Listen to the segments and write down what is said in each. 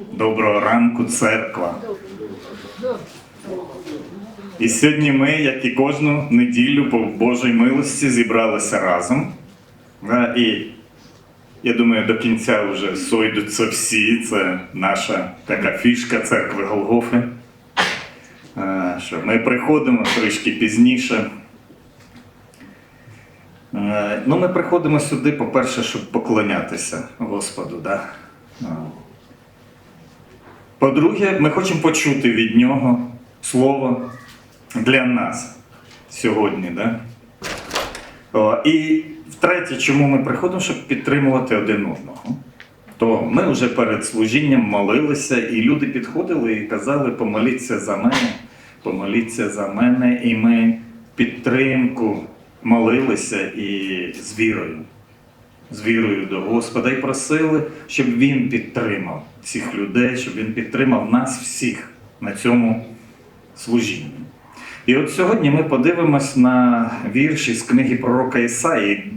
Доброго ранку, церква. І сьогодні ми, як і кожну неділю по Божій милості, зібралися разом. І я думаю, до кінця вже сойдуться всі. Це наша така фішка церкви Голгофи. Е, Що ми приходимо трішки пізніше. Е, Ну, ми приходимо сюди, по-перше, щоб поклонятися Господу. Да? По-друге, ми хочемо почути від нього слово для нас сьогодні. Да? І втретє, чому ми приходимо, щоб підтримувати один одного. То ми вже перед служінням молилися, і люди підходили і казали, помоліться за мене, помоліться за мене, і ми підтримку молилися і з вірою з вірою до Господа і просили, щоб Він підтримав цих людей, щоб Він підтримав нас всіх на цьому служінні. І от сьогодні ми подивимось на вірші з книги пророка Ісаї.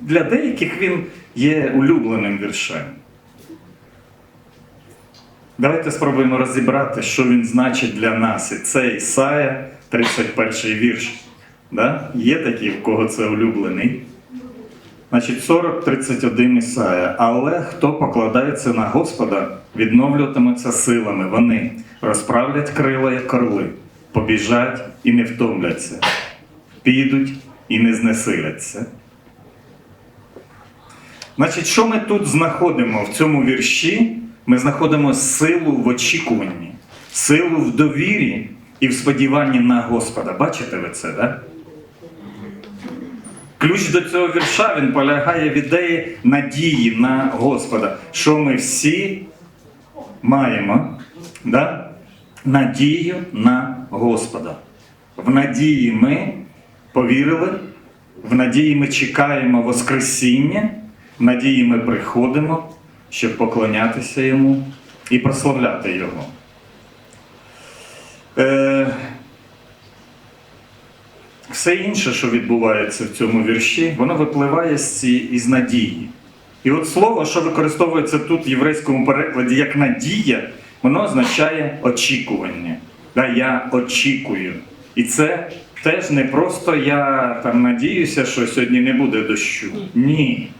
Для деяких він є улюбленим віршем. Давайте спробуємо розібрати, що він значить для нас. І це Ісая, 31 вірш. Да? Є такі, в кого це улюблений. Значить, 40-31 Ісая. Але хто покладається на Господа, відновлюватиметься силами. Вони розправлять крила, як орли, побіжать і не втомляться, підуть і не знесиляться. Значить, що ми тут знаходимо в цьому вірші? Ми знаходимо силу в очікуванні, силу в довірі і в сподіванні на Господа. Бачите ви це? Да? Ключ до цього вірша він полягає в ідеї надії на Господа, що ми всі маємо да? надію на Господа. В надії ми повірили, в надії ми чекаємо Воскресіння, в надії ми приходимо, щоб поклонятися Йому і прославляти Його. Е, все інше, що відбувається в цьому вірші, воно випливає з ці, із надії. І от слово, що використовується тут в єврейському перекладі як надія, воно означає очікування. Да, я очікую. І це теж не просто я там надіюся, що сьогодні не буде дощу. Ні.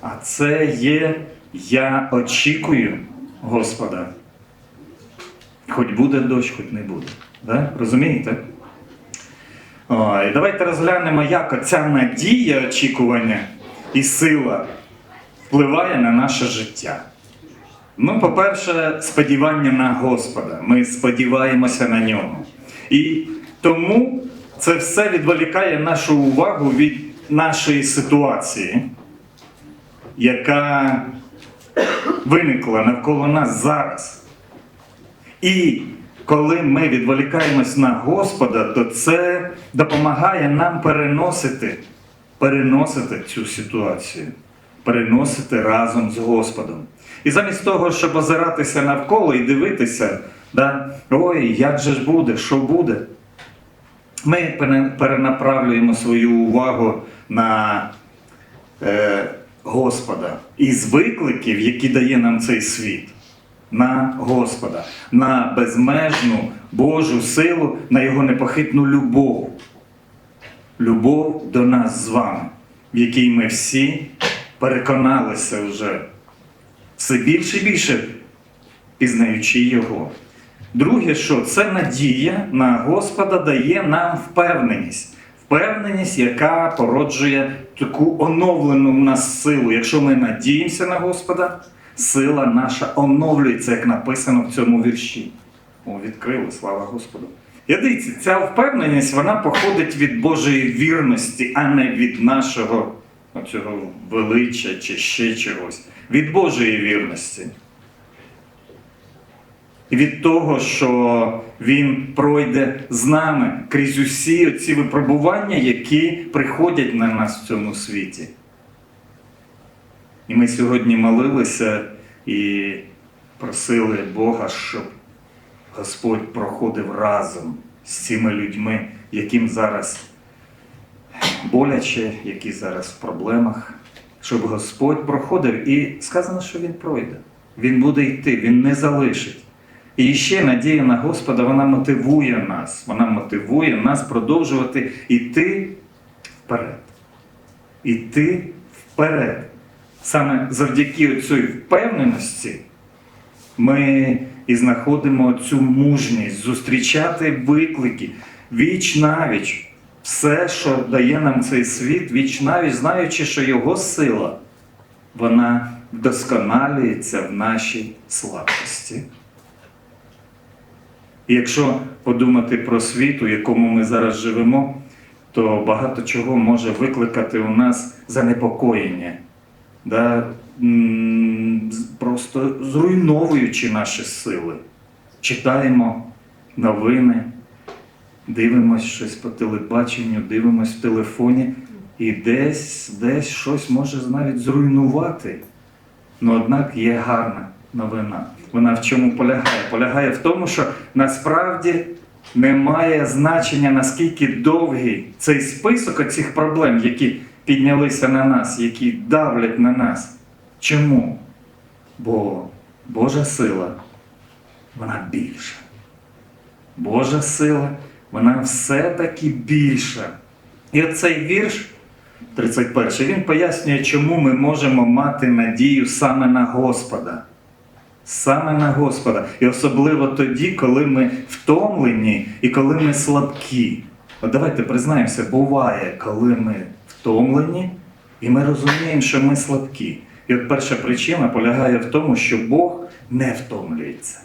А це є я очікую Господа. Хоч буде дощ, хоч не буде. Да? Розумієте? О, і давайте розглянемо, як оця надія очікування і сила впливає на наше життя. Ну, по-перше, сподівання на Господа. Ми сподіваємося на нього. І тому це все відволікає нашу увагу від нашої ситуації, яка виникла навколо нас зараз. І коли ми відволікаємось на Господа, то це допомагає нам переносити, переносити цю ситуацію, переносити разом з Господом. І замість того, щоб озиратися навколо і дивитися, да, ой, як же ж буде, що буде, ми перенаправлюємо свою увагу на е, Господа із викликів, які дає нам цей світ на Господа, на безмежну Божу силу, на Його непохитну любов. Любов до нас з вами, в якій ми всі переконалися вже все більше і більше пізнаючи Його. Друге, що це надія на Господа дає нам впевненість. Впевненість, яка породжує таку оновлену в нас силу. Якщо ми надіємося на Господа, сила наша оновлюється, як написано в цьому вірші. О, відкрили, слава Господу. І дивіться, ця впевненість вона походить від Божої вірності, а не від нашого оцього величчя чи ще чогось. Від Божої вірності. І від того, що Він пройде з нами крізь усі ці випробування, які приходять на нас в цьому світі. І ми сьогодні молилися і просили Бога, щоб Господь проходив разом з цими людьми, яким зараз боляче, які зараз в проблемах, щоб Господь проходив. І сказано, що Він пройде. Він буде йти, він не залишить. І ще надія на Господа, вона мотивує нас. Вона мотивує нас продовжувати йти вперед. Іти вперед. Саме завдяки цій впевненості ми і знаходимо цю мужність зустрічати виклики віч навіч. Все, що дає нам цей світ, віч навіч, знаючи, що його сила, вона вдосконалюється в нашій слабкості. І якщо подумати про світ, у якому ми зараз живемо, то багато чого може викликати у нас занепокоєння, да? просто зруйновуючи наші сили. Читаємо новини, дивимось щось по телебаченню, дивимось в телефоні, і десь, десь щось може навіть зруйнувати. Ну, однак є гарна новина. Вона в чому полягає? Полягає в тому, що насправді немає значення, наскільки довгий цей список оцих проблем, які піднялися на нас, які давлять на нас. Чому? Бо Божа сила, вона більша. Божа сила, вона все-таки більша. І оцей вірш 31 він пояснює, чому ми можемо мати надію саме на Господа. Саме на Господа. І особливо тоді, коли ми втомлені і коли ми слабкі. От давайте признаємося, буває, коли ми втомлені, і ми розуміємо, що ми слабкі. І от перша причина полягає в тому, що Бог не втомлюється.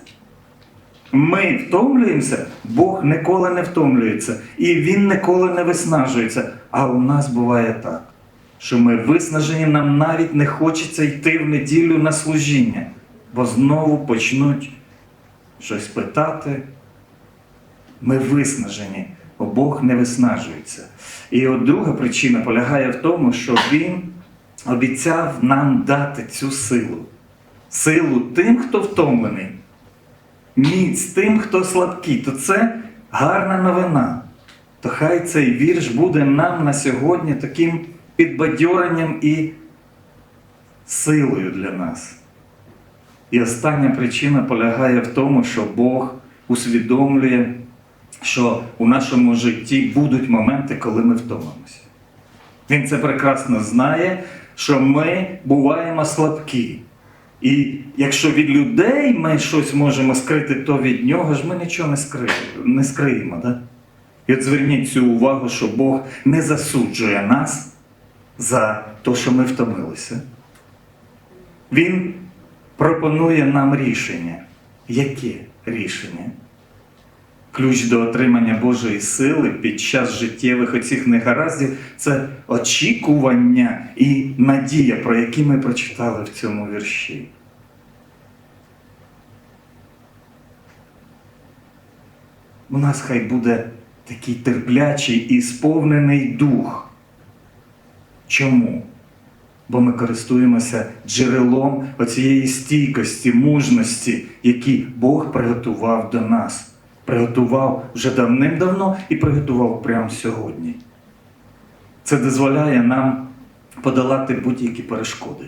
Ми втомлюємося, Бог ніколи не втомлюється, і Він ніколи не виснажується. А у нас буває так, що ми виснажені, нам навіть не хочеться йти в неділю на служіння, бо знову почнуть щось питати. Ми виснажені, бо Бог не виснажується. І от друга причина полягає в тому, що Він обіцяв нам дати цю силу. Силу тим, хто втомлений міць тим, хто слабкий, то це гарна новина. То хай цей вірш буде нам на сьогодні таким підбадьоренням і силою для нас. І остання причина полягає в тому, що Бог усвідомлює, що у нашому житті будуть моменти, коли ми втомимося. Він це прекрасно знає, що ми буваємо слабкі. І якщо від людей ми щось можемо скрити, то від нього ж ми нічого не, скри... не скриємо. Да? І от зверніть цю увагу, що Бог не засуджує нас за те, що ми втомилися. Він пропонує нам рішення. Яке рішення? Ключ до отримання Божої сили під час життєвих оцих негараздів це очікування і надія, про які ми прочитали в цьому вірші. У нас хай буде такий терплячий і сповнений дух. Чому? Бо ми користуємося джерелом оцієї стійкості, мужності, які Бог приготував до нас. Приготував вже давним-давно і приготував прямо сьогодні. Це дозволяє нам подолати будь-які перешкоди,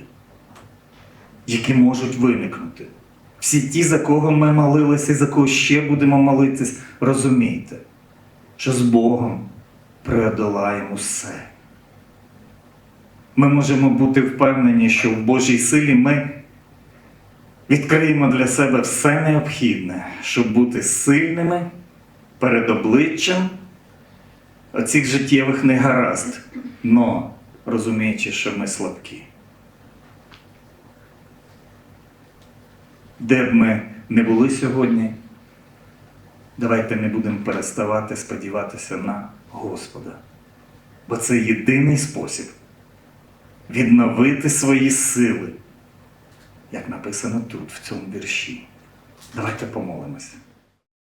які можуть виникнути. Всі ті, за кого ми молилися і за кого ще будемо молитись, розумійте, що з Богом преодолаємо все. Ми можемо бути впевнені, що в Божій силі ми відкриємо для себе все необхідне, щоб бути сильними перед обличчям оцих життєвих негаразд, но розуміючи, що ми слабкі. Де б ми не були сьогодні, давайте не будемо переставати сподіватися на Господа. Бо це єдиний спосіб відновити свої сили, як написано тут, в цьому вірші. Давайте помолимося.